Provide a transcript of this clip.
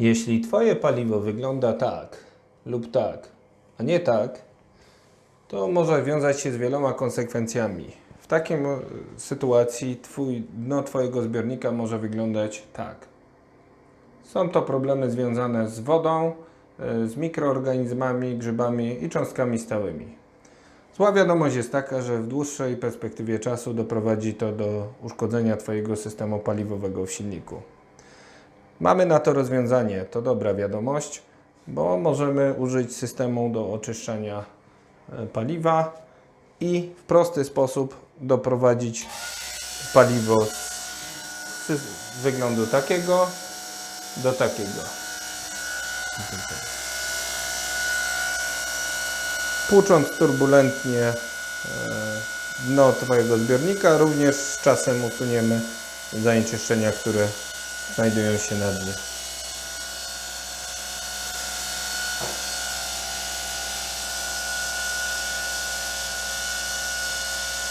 Jeśli Twoje paliwo wygląda tak lub tak, a nie tak, to może wiązać się z wieloma konsekwencjami. W takiej sytuacji twój, dno Twojego zbiornika może wyglądać tak. Są to problemy związane z wodą, y, z mikroorganizmami, grzybami i cząstkami stałymi. Zła wiadomość jest taka, że w dłuższej perspektywie czasu doprowadzi to do uszkodzenia Twojego systemu paliwowego w silniku. Mamy na to rozwiązanie. To dobra wiadomość, bo możemy użyć systemu do oczyszczania e, paliwa i w prosty sposób doprowadzić paliwo z wyglądu takiego do takiego. Płucząc turbulentnie e, dno Twojego zbiornika, również z czasem usuniemy zanieczyszczenia, które znajdują się na dnie.